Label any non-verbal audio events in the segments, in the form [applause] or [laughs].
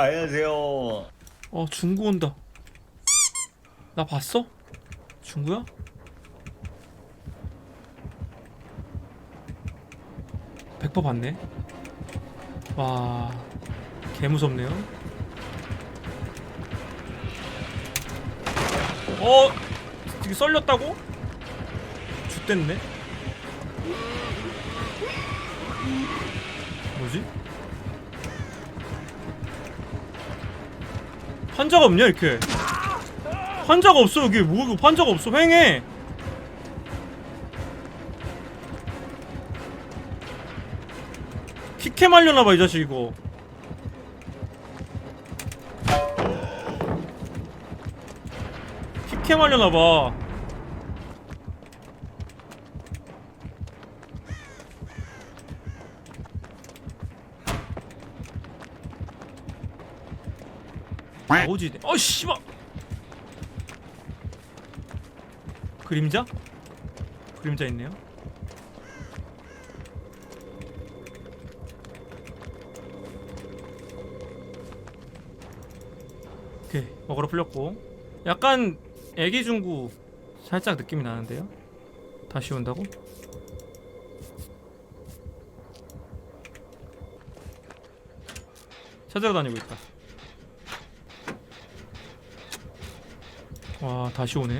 안녕하세요. 어 중구 온다 나 봤어? 중구야? 백퍼 봤네 와 개 무섭네요 어? 이게 썰렸다고? 죽됐네 뭐지? 판자가 없냐 이렇게? 판자가 없어 여기. 뭐 이거 판자가 없어. 횡해. 키케 말려나봐 이 자식 이거. 키케 말려나봐 오지 어 씨발. 그림자? 그림자 있네요. 오케이 먹으러 풀렸고. 약간 애기 중구 살짝 느낌이 나는데요? 다시 온다고? 찾아러 다니고 있다 와 다시 오네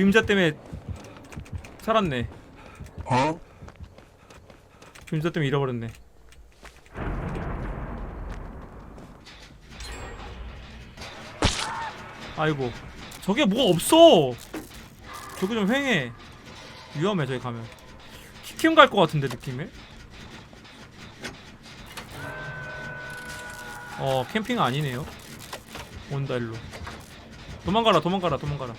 그림자 때문에 살았네. 그림자 때문에 잃어버렸네. 아이고. 저게 뭐가 없어! 저게 좀 횡해. 위험해 저기 가면. 키캠 갈것 같은데 느낌에? 어 캠핑 아니네요. 온다 일로. 도망가라 도망가라 도망가라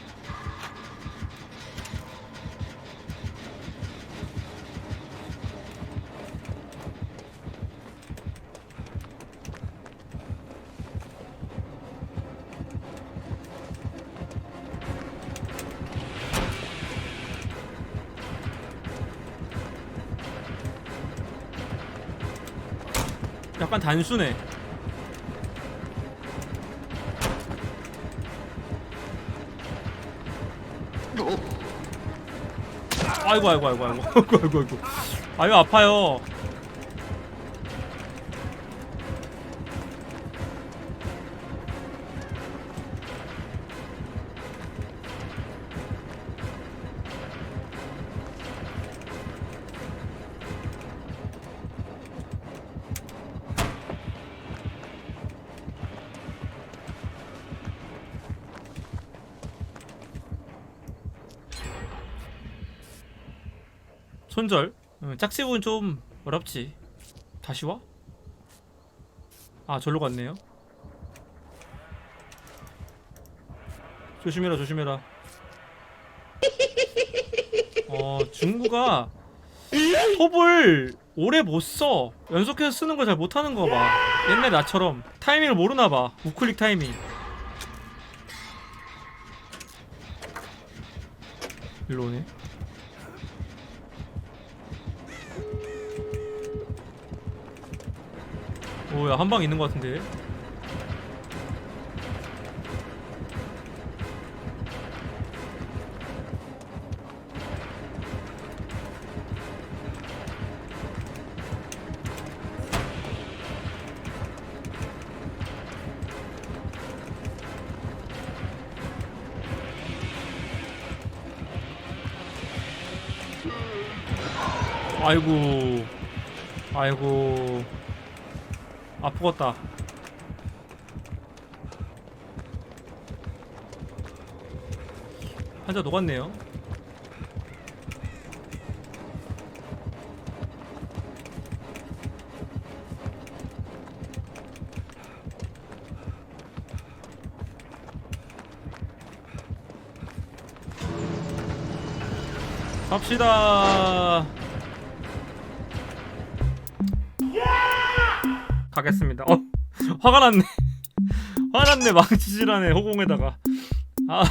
약간 단순해. 아이고 아이고 아이고 아이고 [laughs] 아이고 아이고 아이고 아유 아파요. 손절. 응, 짝집은 좀 어렵지. 다시 와? 아 절로 갔네요. 조심해라 조심해라. 어 중구가 톱을 오래 못 써. 연속해서 쓰는 걸 잘 못하는 거 봐. 옛날 나처럼 타이밍을 모르나 봐. 우클릭 타이밍. 일로 오네. 오야 한 방 있는 것 같은데. 아이고. 아이고 아프겄다. 한자 녹았네요. 갑시다. 가겠습니다. 어, [laughs] 화가 났네. [laughs] 화났네 망치질하네 허공에다가. 아.